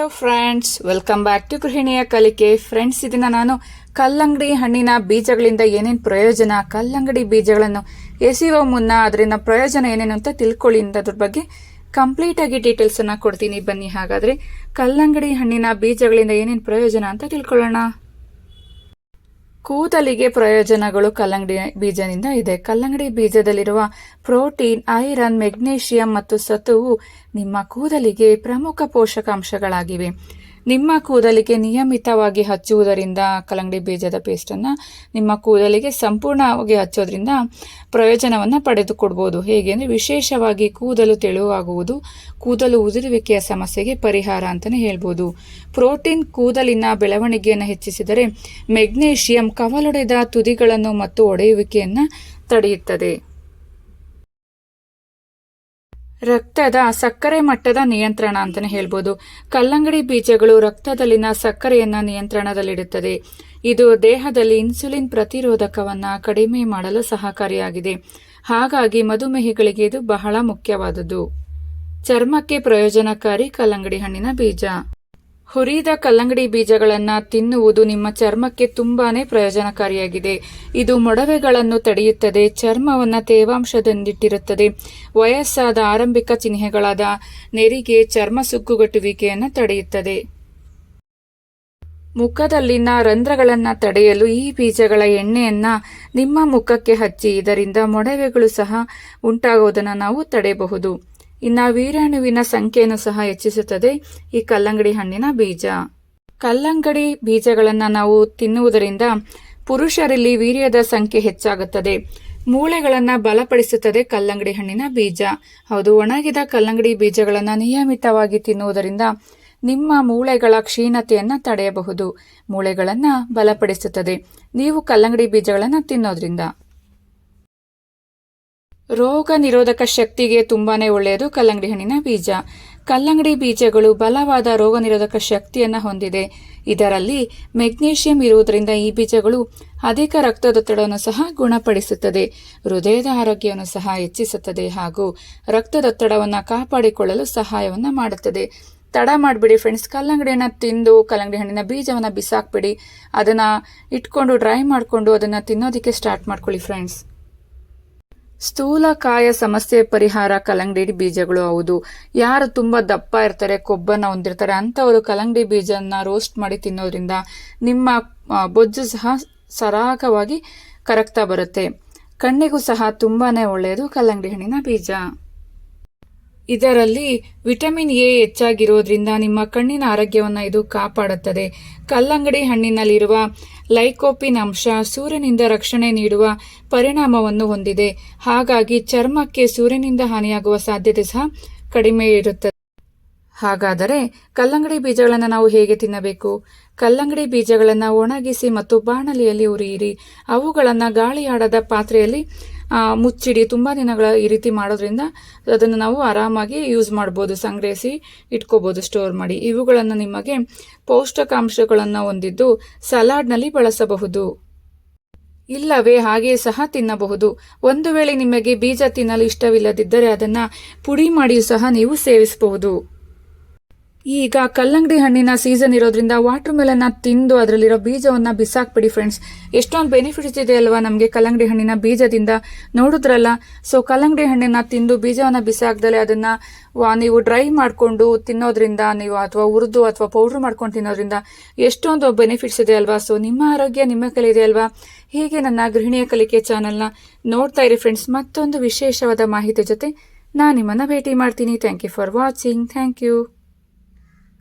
Hello friends welcome back to ಗೃಹಿಣಿಯ ಕಲಿಕೆ friends ಇದನ್ನ ನಾನು ಕಲ್ಲಂಗಡಿ ಹಣ್ಣಿನ ಬೀಜಗಳಿಂದ ಏನೇನು ಪ್ರಯೋಜನ, ಕಲ್ಲಂಗಡಿ ಬೀಜಗಳನ್ನು ಎಸೆಯುವ ಮುನ್ನ ಅದರಿಂದ ಪ್ರಯೋಜನ ಏನೇನು ಅಂತ ತಿಳ್ಕೊಳ್ಳಿ ಅದ್ರ ಬಗ್ಗೆ ಕಂಪ್ಲೀಟ್ ಆಗಿ ಡೀಟೇಲ್ಸ್ ಅನ್ನ ಕೊಡ್ತೀನಿ. ಬನ್ನಿ ಹಾಗಾದ್ರೆ ಕಲ್ಲಂಗಡಿ ಹಣ್ಣಿನ ಬೀಜಗಳಿಂದ ಏನೇನು ಪ್ರಯೋಜನ ಅಂತ ತಿಳ್ಕೊಳ್ಳೋಣ. ಕೂದಲಿಗೆ ಪ್ರಯೋಜನಗಳು ಕಲ್ಲಂಗಡಿ ಬೀಜದಿಂದ ಇದೆ. ಕಲ್ಲಂಗಡಿ ಬೀಜದಲ್ಲಿರುವ ಪ್ರೋಟೀನ್, ಐರನ್, ಮೆಗ್ನೀಷಿಯಂ ಮತ್ತು ಸತುವು ನಿಮ್ಮ ಕೂದಲಿಗೆ ಪ್ರಮುಖ ಪೋಷಕಾಂಶಗಳಾಗಿವೆ. ನಿಮ್ಮ ಕೂದಲಿಗೆ ನಿಯಮಿತವಾಗಿ ಹಚ್ಚುವುದರಿಂದ ಕಲ್ಲಂಗಡಿ ಬೀಜದ ಪೇಸ್ಟನ್ನು ನಿಮ್ಮ ಕೂದಲಿಗೆ ಸಂಪೂರ್ಣವಾಗಿ ಹಚ್ಚೋದ್ರಿಂದ ಪ್ರಯೋಜನವನ್ನು ಪಡೆದುಕೊಡ್ಬೋದು. ಹೇಗೆ ಅಂದರೆ ವಿಶೇಷವಾಗಿ ಕೂದಲು ತೆಳುವಾಗುವುದು, ಕೂದಲು ಉದುರುವಿಕೆಯ ಸಮಸ್ಯೆಗೆ ಪರಿಹಾರ ಅಂತಲೇ ಹೇಳ್ಬೋದು. ಪ್ರೋಟೀನ್ ಕೂದಲಿನ ಬೆಳವಣಿಗೆಯನ್ನು ಹೆಚ್ಚಿಸಿದರೆ ಮೆಗ್ನೇಷಿಯಂ ಕವಲೊಡೆದ ತುದಿಗಳನ್ನು ಮತ್ತು ಒಡೆಯುವಿಕೆಯನ್ನು ತಡೆಯುತ್ತದೆ. ರಕ್ತದ ಸಕ್ಕರೆ ಮಟ್ಟದ ನಿಯಂತ್ರಣ ಅಂತಾನೆ ಹೇಳ್ಬೋದು. ಕಲ್ಲಂಗಡಿ ಬೀಜಗಳು ರಕ್ತದಲ್ಲಿನ ಸಕ್ಕರೆಯನ್ನ ನಿಯಂತ್ರಣದಲ್ಲಿಡುತ್ತದೆ. ಇದು ದೇಹದಲ್ಲಿ ಇನ್ಸುಲಿನ್ ಪ್ರತಿರೋಧಕವನ್ನ ಕಡಿಮೆ ಮಾಡಲು ಸಹಕಾರಿಯಾಗಿದೆ. ಹಾಗಾಗಿ ಮಧುಮೇಹಿಗಳಿಗೆ ಇದು ಬಹಳ ಮುಖ್ಯವಾದುದು ಚರ್ಮಕ್ಕೆ ಪ್ರಯೋಜನಕಾರಿ ಕಲ್ಲಂಗಡಿ ಹಣ್ಣಿನ ಬೀಜ. ಹುರಿದ ಕಲ್ಲಂಗಡಿ ಬೀಜಗಳನ್ನು ತಿನ್ನುವುದು ನಿಮ್ಮ ಚರ್ಮಕ್ಕೆ ತುಂಬಾನೇ ಪ್ರಯೋಜನಕಾರಿಯಾಗಿದೆ. ಇದು ಮೊಡವೆಗಳನ್ನು ತಡೆಯುತ್ತದೆ, ಚರ್ಮವನ್ನು ತೇವಾಂಶದಿಂದಿಟ್ಟಿರುತ್ತದೆ. ವಯಸ್ಸಾದ ಆರಂಭಿಕ ಚಿಹ್ನೆಗಳಾದ ನೆರಿಗೆ ಚರ್ಮ ಸುಕ್ಕುಗಟ್ಟುವಿಕೆಯನ್ನು ತಡೆಯುತ್ತದೆ. ಮುಖದಲ್ಲಿನ ರಂಧ್ರಗಳನ್ನು ತಡೆಯಲು ಈ ಬೀಜಗಳ ಎಣ್ಣೆಯನ್ನು ನಿಮ್ಮ ಮುಖಕ್ಕೆ ಹಚ್ಚಿ, ಇದರಿಂದ ಮೊಡವೆಗಳು ಸಹ ಉಂಟಾಗುವುದನ್ನು ನಾವು ತಡೆಯಬಹುದು ಇನ್ನು ವೀರಾಣುವಿನ ಸಂಖ್ಯೆಯನ್ನು ಸಹ ಹೆಚ್ಚಿಸುತ್ತದೆ. ಈ ಕಲ್ಲಂಗಡಿ ಹಣ್ಣಿನ ಬೀಜ. ಕಲ್ಲಂಗಡಿ ಬೀಜಗಳನ್ನು ನಾವು ತಿನ್ನುವುದರಿಂದ ಪುರುಷರಲ್ಲಿ ವೀರ್ಯದ ಸಂಖ್ಯೆ ಹೆಚ್ಚಾಗುತ್ತದೆ. ಮೂಳೆಗಳನ್ನು ಬಲಪಡಿಸುತ್ತದೆ ಕಲ್ಲಂಗಡಿ ಹಣ್ಣಿನ ಬೀಜ. ಹೌದು, ಒಣಗಿದ ಕಲ್ಲಂಗಡಿ ಬೀಜಗಳನ್ನು ನಿಯಮಿತವಾಗಿ ತಿನ್ನುವುದರಿಂದ ನಿಮ್ಮ ಮೂಳೆಗಳ ಕ್ಷೀಣತೆಯನ್ನು ತಡೆಯಬಹುದು. ಮೂಳೆಗಳನ್ನು ಬಲಪಡಿಸುತ್ತದೆ. ನೀವು ಕಲ್ಲಂಗಡಿ ಬೀಜಗಳನ್ನು ತಿನ್ನೋದ್ರಿಂದ. ರೋಗ ನಿರೋಧಕ ಶಕ್ತಿಗೆ ತುಂಬಾ ಒಳ್ಳೆಯದು ಕಲ್ಲಂಗಡಿ ಹಣ್ಣಿನ ಬೀಜ. ಕಲ್ಲಂಗಡಿ ಬೀಜಗಳು ಬಲವಾದ ರೋಗ ನಿರೋಧಕ ಶಕ್ತಿಯನ್ನು ಹೊಂದಿದೆ. ಇದರಲ್ಲಿ ಮೆಗ್ನೀಷಿಯಂ ಇರುವುದರಿಂದ ಈ ಬೀಜಗಳು ಅಧಿಕ ರಕ್ತದೊತ್ತಡವನ್ನು ಸಹ ಗುಣಪಡಿಸುತ್ತದೆ. ಹೃದಯದ ಆರೋಗ್ಯವನ್ನು ಸಹ ಹೆಚ್ಚಿಸುತ್ತದೆ ಹಾಗೂ ರಕ್ತದೊತ್ತಡವನ್ನು ಕಾಪಾಡಿಕೊಳ್ಳಲು ಸಹಾಯವನ್ನು ಮಾಡುತ್ತದೆ. ತಡ ಮಾಡಿಬಿಡಿ ಫ್ರೆಂಡ್ಸ್ ಕಲ್ಲಂಗಡಿಯನ್ನು ತಿಂದು ಕಲ್ಲಂಗಡಿ ಹಣ್ಣಿನ ಬೀಜವನ್ನು ಬಿಸಾಕ್ಬಿಡಿ. ಅದನ್ನು ಇಟ್ಕೊಂಡು ಡ್ರೈ ಮಾಡಿಕೊಂಡು ಅದನ್ನು ತಿನ್ನೋದಕ್ಕೆ ಸ್ಟಾರ್ಟ್ ಮಾಡ್ಕೊಳ್ಳಿ ಫ್ರೆಂಡ್ಸ್ ಸ್ಥೂಲಕಾಯ ಸಮಸ್ಯೆ ಪರಿಹಾರ ಕಲ್ಲಂಗಡಿ ಬೀಜಗಳು ಹೌದು. ಯಾರು ತುಂಬ ದಪ್ಪ ಇರ್ತಾರೆ, ಕೊಬ್ಬನ್ನು ಹೊಂದಿರ್ತಾರೆ, ಅಂಥವರು ಕಲ್ಲಂಗಡಿ ಬೀಜನ ರೋಸ್ಟ್ ಮಾಡಿ ತಿನ್ನೋದ್ರಿಂದ ನಿಮ್ಮ ಬೊಜ್ಜು ಸಹ ಸರಾಗವಾಗಿ ಕರಗ್ತಾ ಬರುತ್ತೆ. ಕಣ್ಣಿಗೂ ಸಹ ತುಂಬಾನೇ ಒಳ್ಳೆಯದು ಕಲ್ಲಂಗಡಿ ಹಣ್ಣಿನ ಬೀಜ. ಇದರಲ್ಲಿ ವಿಟಮಿನ್ ಎ ಹೆಚ್ಚಾಗಿರೋದ್ರಿಂದ ನಿಮ್ಮ ಕಣ್ಣಿನ ಆರೋಗ್ಯವನ್ನು ಇದು ಕಾಪಾಡುತ್ತದೆ. ಕಲ್ಲಂಗಡಿ ಹಣ್ಣಿನಲ್ಲಿರುವ ಲೈಕೋಪಿನ್ ಅಂಶ ಸೂರ್ಯನಿಂದ ರಕ್ಷಣೆ ನೀಡುವ ಪರಿಣಾಮವನ್ನು ಹೊಂದಿದೆ. ಹಾಗಾಗಿ ಚರ್ಮಕ್ಕೆ ಸೂರ್ಯನಿಂದ ಹಾನಿಯಾಗುವ ಸಾಧ್ಯತೆ ಸಹ ಕಡಿಮೆ ಇರುತ್ತದೆ. ಹಾಗಾದರೆ ಕಲ್ಲಂಗಡಿ ಬೀಜಗಳನ್ನು ನಾವು ಹೇಗೆ ತಿನ್ನಬೇಕು? ಕಲ್ಲಂಗಡಿ ಬೀಜಗಳನ್ನು ಒಣಗಿಸಿ ಮತ್ತು ಬಾಣಲಿಯಲ್ಲಿ ಉರಿಯಿರಿ. ಅವುಗಳನ್ನು ಗಾಳಿಯಾಡದ ಪಾತ್ರೆಯಲ್ಲಿ ಮುಚ್ಚಿಡಿ ತುಂಬ ದಿನಗಳ ಈ ರೀತಿ ಮಾಡೋದ್ರಿಂದ ಅದನ್ನು ನಾವು ಆರಾಮಾಗಿ ಯೂಸ್ ಮಾಡ್ಬೋದು, ಸಂಗ್ರಹಿಸಿ ಇಟ್ಕೋಬೋದು ಸ್ಟೋರ್ ಮಾಡಿ. ಇವುಗಳನ್ನು ನಿಮಗೆ ಪೌಷ್ಟಿಕಾಂಶಗಳನ್ನು ಹೊಂದಿದ್ದು ಸಲಾಡ್ನಲ್ಲಿ ಬಳಸಬಹುದು. ಇಲ್ಲವೇ ಹಾಗೆ ಸಹ ತಿನ್ನಬಹುದು. ಒಂದು ವೇಳೆ ನಿಮಗೆ ಬೀಜ ತಿನ್ನಲು ಇಷ್ಟವಿಲ್ಲದಿದ್ದರೆ ಅದನ್ನು ಪುಡಿ ಮಾಡಿಯೂ ಸಹ ನೀವು ಸೇವಿಸಬಹುದು. ಈಗ ಕಲ್ಲಂಗಡಿ ಹಣ್ಣಿನ ಸೀಸನ್ ಇರೋದ್ರಿಂದ ವಾಟರ್ ಮೆಲನ್ನ ತಿಂದು ಅದರಲ್ಲಿರೋ ಬೀಜವನ್ನ ಬಿಸಾಕ್ಬಿಡಿ ಫ್ರೆಂಡ್ಸ್ ಎಷ್ಟೊಂದು ಬೆನಿಫಿಟ್ಸ್ ಇದೆ ಅಲ್ವಾ ನಮಗೆ ಕಲ್ಲಂಗಡಿ ಹಣ್ಣಿನ ಬೀಜದಿಂದ? ನೋಡಿದ್ರಲ್ಲ? ಸೊ ಕಲ್ಲಂಗಡಿ ಹಣ್ಣಿನ ತಿಂದು ಬೀಜವನ್ನ ಬಿಸಾಕ್ದಲೆ ಅದನ್ನ ನೀವು ಡ್ರೈ ಮಾಡಿಕೊಂಡು ತಿನ್ನೋದ್ರಿಂದ, ನೀವು ಅಥವಾ ಹುರಿದು ಅಥವಾ ಪೌಡ್ರ್ ಮಾಡ್ಕೊಂಡು ತಿನ್ನೋದ್ರಿಂದ ಎಷ್ಟೊಂದು ಬೆನಿಫಿಟ್ಸ್ ಇದೆ ಅಲ್ವಾ? ಸೊ ನಿಮ್ಮ ಆರೋಗ್ಯ ನಿಮ್ಮ ಕಲೆ ಇದೆ ಅಲ್ವಾ? ಹೀಗೆ ನನ್ನ ಗೃಹಿಣಿಯ ಕಲಿಕೆ ಚಾನಲ್ನ ನೋಡ್ತಾ ಇರಿ ಫ್ರೆಂಡ್ಸ್ ಮತ್ತೊಂದು ವಿಶೇಷವಾದ ಮಾಹಿತಿ ಜೊತೆ ನಾನು ನಿಮ್ಮನ್ನು ಭೇಟಿ ಮಾಡ್ತೀನಿ. Thank you for watching thank you